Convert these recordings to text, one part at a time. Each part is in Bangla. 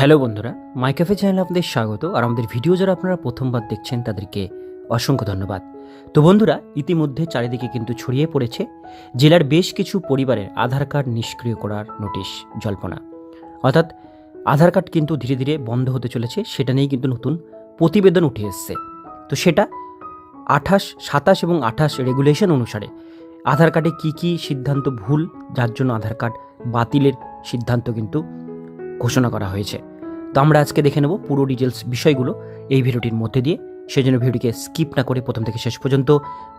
হ্যালো বন্ধুরা মাই ক্যাফে চ্যানেলে আপনাদের স্বাগত আর আমাদের ভিডিও যারা আপনারা প্রথমবার দেখছেন, তাদেরকে অসংখ্য ধন্যবাদ। তো বন্ধুরা, ইতিমধ্যে চারিদিকে কিন্তু ছড়িয়ে পড়েছে জেলার বেশ কিছু পরিবারের আধার কার্ড নিষ্ক্রিয় করার নোটিশ, জল্পনা। অর্থাৎ আধার কার্ড কিন্তু ধীরে ধীরে বন্ধ হতে চলেছে, সেটা নিয়েই কিন্তু নতুন প্রতিবেদন উঠে এসছে। তো সেটা আঠাশ, সাতাশ এবং আঠাশ রেগুলেশন অনুসারে আধার কার্ডে কী কী সিদ্ধান্ত ভুল, যার জন্য আধার কার্ড বাতিলের সিদ্ধান্ত কিন্তু ঘোষণা করা হয়েছে। তো আমরা আজকে দেখে নেব পুরো ডিটেলস বিষয়গুলো এই ভিডিওটির মধ্যে দিয়ে। সেই জন্য ভিডিওটিকে স্কিপ না করে প্রথম থেকে শেষ পর্যন্ত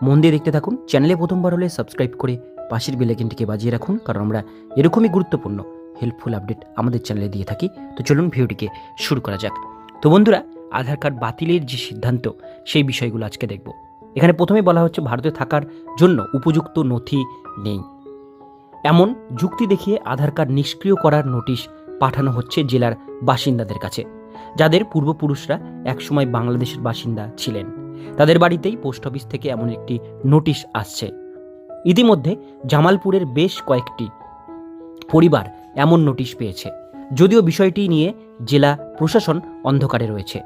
মন দিয়ে দেখতে থাকুন। চ্যানেলে প্রথমবার হলে সাবস্ক্রাইব করে পাশের বেলাইকিনটিকে বাজিয়ে রাখুন, কারণ আমরা এরকমই গুরুত্বপূর্ণ হেল্পফুল আপডেট আমাদের চ্যানেলে দিয়ে থাকি। তো চলুন ভিডিওটিকে শুরু করা যাক। তো বন্ধুরা, আধার কার্ড বাতিলের যে সিদ্ধান্ত, সেই বিষয়গুলো আজকে দেখব। এখানে প্রথমে বলা হচ্ছে ভারতে থাকার জন্য উপযুক্ত নথি নেই। এমন যুক্তি দেখিয়ে আধার কার্ড নিষ্ক্রিয় করার নোটিশ পাঠানো হচ্ছে জেলার বাসিন্দাদের কাছে। যাদের পূর্বপুরুষরা একসময় বাংলাদেশের বাসিন্দা ছিলেন। তাদের বাড়িতেই পোস্ট অফিস থেকে এমন একটি নোটিশ আসছে। ইতিমধ্যে জামালপুরের বেশ কয়েকটি পরিবার এমন নোটিশ পেয়েছে। যদিও বিষয়টি নিয়ে জেলা প্রশাসন অন্ধকারে রয়েছে।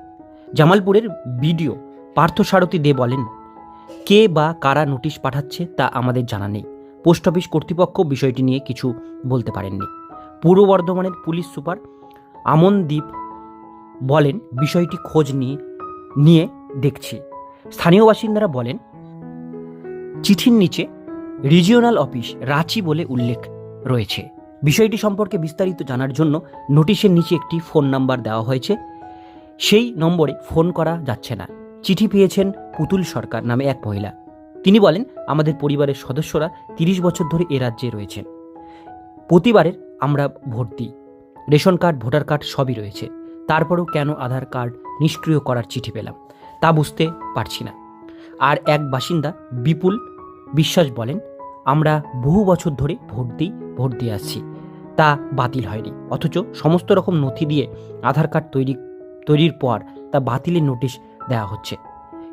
জামালপুরের বিডিও পার্থসারথী দে বলেন, কে বা কারা নোটিশ পাঠাচ্ছে তা আমাদের জানা নেই। পোস্ট অফিস কর্তৃপক্ষ বিষয়টি নিয়ে কিছু বলতে পারেননি। পূর্ব বর্ধমানের পুলিশ সুপার আমনদীপ বলেন, বিষয়টি খোঁজ নিয়ে নিয়ে দেখছি। স্থানীয় বাসিন্দারা বলেন, চিঠির নিচে রিজিওনাল অফিস রাঁচি বলে উল্লেখ রয়েছে। বিষয়টি সম্পর্কে বিস্তারিত জানার জন্য নোটিশের নিচে একটি ফোন নাম্বার দেওয়া হয়েছে। সেই নম্বরে ফোন করা যাচ্ছে না। চিঠি পেয়েছেন পুতুল সরকার নামে এক মহিলা। তিনি বলেন, আমাদের পরিবারের সদস্যরা তিরিশ বছর ধরে এ রাজ্যে রয়েছেন। প্রতিবারের আমরা ভোট দিই রেশন কার্ড, ভোটার কার্ড সবই রয়েছে। তারপরেও কেন আধার কার্ড নিষ্ক্রিয় করার চিঠি পেলাম, তা বুঝতে পারছি না। আর এক বাসিন্দা বিপুল বিশ্বাস বলেন, আমরা বহু বছর ধরে ভোট দিই ভোট দিয়ে আসছি তা বাতিল হয়নি। অথচ সমস্ত রকম নথি দিয়ে আধার কার্ড তৈরি, তৈরির পর তা বাতিলের নোটিশ দেওয়া হচ্ছে।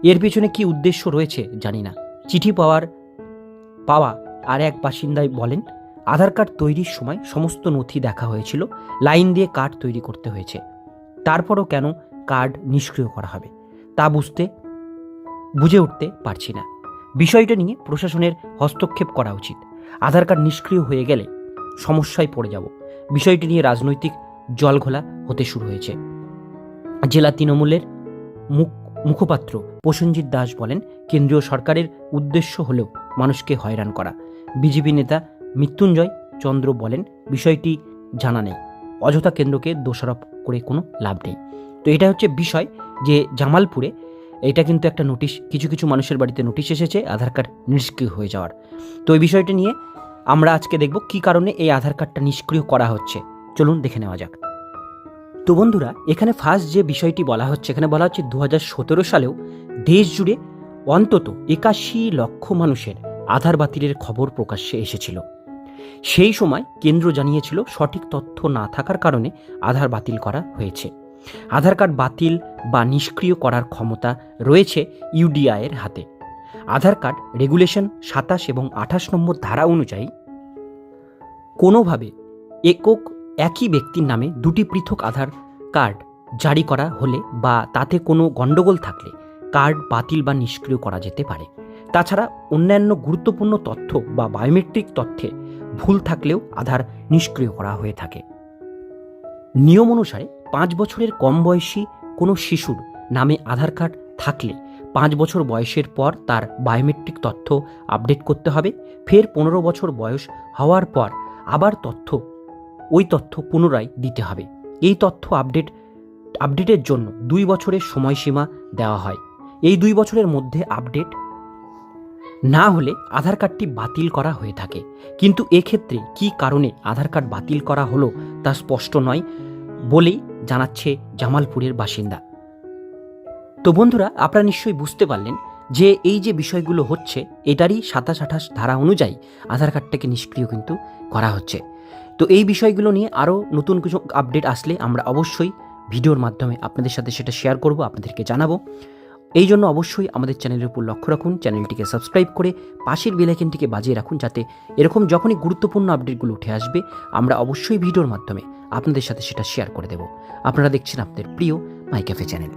এর পেছনে কি উদ্দেশ্য রয়েছে জানি না। চিঠি পাওয়ার, পাওয়া আর এক বাসিন্দাই বলেন আধার কার্ড তৈরির সময় সমস্ত নথি দেখা হয়েছিল, লাইন দিয়ে কার্ড তৈরি করতে হয়েছে। তারপরও কেন কার্ড নিষ্ক্রিয় করা হবে, তা বুঝতে, বুঝে উঠতে পারছি না। বিষয়টা নিয়ে প্রশাসনের হস্তক্ষেপ করা উচিত। আধার কার্ড নিষ্ক্রিয় হয়ে গেলে সমস্যায় পড়ে যাব। বিষয়টি নিয়ে রাজনৈতিক জলঘোলা হতে শুরু হয়েছে। জেলা তৃণমূলের মুখ, মুখপাত্র প্রসেনজিৎ দাস বলেন, কেন্দ্রীয় সরকারের উদ্দেশ্য হলেও মানুষকে হয়রান করা। বিজেপি নেতা মৃত্যুঞ্জয় চন্দ্র বলেন, বিষয়টি জানা নেই। অযথা কেন্দ্রকে দোষারোপ করে কোনো লাভ নেই। তো এটা হচ্ছে বিষয় যে জামালপুরে এটা কিন্তু একটা নোটিশ, কিছু কিছু মানুষের বাড়িতে নোটিশ এসেছে আধার কার্ড নিষ্ক্রিয় হয়ে যাওয়ার। তো এই বিষয়টি নিয়ে আমরা আজকে দেখব কি কারণে এই আধার কার্ডটা নিষ্ক্রিয় করা হচ্ছে। চলুন দেখে নেওয়া যাক। তো বন্ধুরা, এখানে ফার্স্ট যে বিষয়টি বলা হচ্ছে, এখানে বলা হচ্ছে দু হাজার সতেরো সালেও দেশ জুড়ে অন্তত একাশি লক্ষ মানুষের আধার বাতিলের খবর প্রকাশ্যে এসেছিল। সেই সময় কেন্দ্র জানিয়েছিল সঠিক তথ্য না থাকার কারণে আধার বাতিল করা হয়েছে। আধার কার্ড বাতিল বা নিষ্ক্রিয় করার ক্ষমতা রয়েছে ইউডিআইয়ের হাতে। আধার কার্ড রেগুলেশন সাতাশ এবং আঠাশ নম্বর ধারা অনুযায়ী কোনোভাবে একক একই ব্যক্তির নামে দুটি পৃথক আধার কার্ড জারি করা হলে বা তাতে কোনো গণ্ডগোল থাকলে কার্ড বাতিল বা নিষ্ক্রিয় করা যেতে পারে। তাছাড়া অন্যান্য গুরুত্বপূর্ণ তথ্য বা বায়োমেট্রিক তথ্যে ভুল থাকলেও আধার নিষ্ক্রিয় করা হয়ে থাকে। নিয়ম অনুসারে পাঁচ বছরের কম বয়সী কোনো শিশুর নামে আধার কার্ড থাকলে পাঁচ বছর বয়সের পর তার বায়োমেট্রিক তথ্য আপডেট করতে হবে। ফের পনেরো বছর বয়স হওয়ার পর আবার তথ্য, ওই তথ্য পুনরায় দিতে হবে। এই তথ্য আপডেট, আপডেটের জন্য দুই বছরের সময়সীমা দেওয়া হয়। এই দুই বছরের মধ্যে আপডেট না হলে আধার কার্ডটি বাতিল করা হয়ে থাকে। কিন্তু এক্ষেত্রে কী কারণে আধার কার্ড বাতিল করা হলো তা স্পষ্ট নয় বলেই জানাচ্ছে জামালপুরের বাসিন্দা। তো বন্ধুরা, আপনারা নিশ্চয়ই বুঝতে পারলেন যে এই যে বিষয়গুলো হচ্ছে, এটারই সাতাশ আঠাশ ধারা অনুযায়ী আধার কার্ডটাকে নিষ্ক্রিয় কিন্তু করা হচ্ছে। তো এই বিষয়গুলো নিয়ে আরও নতুন কিছু আপডেট আসলে আমরা অবশ্যই ভিডিওর মাধ্যমে আপনাদের সাথে সেটা শেয়ার করব, আপনাদেরকে জানাব। এই জন্য অবশ্যই আমাদের চ্যানেলের উপর লক্ষ্য রাখুন, চ্যানেলটিকে সাবস্ক্রাইব করে পাশের বেলাইকেনটিকে বাজিয়ে রাখুন যাতে এরকম যখনই গুরুত্বপূর্ণ আপডেটগুলো উঠে আসবে, আমরা অবশ্যই ভিডিওর মাধ্যমে আপনাদের সাথে সেটা শেয়ার করে দেব। আপনারা দেখছেন আপনাদের প্রিয় মাই চ্যানেল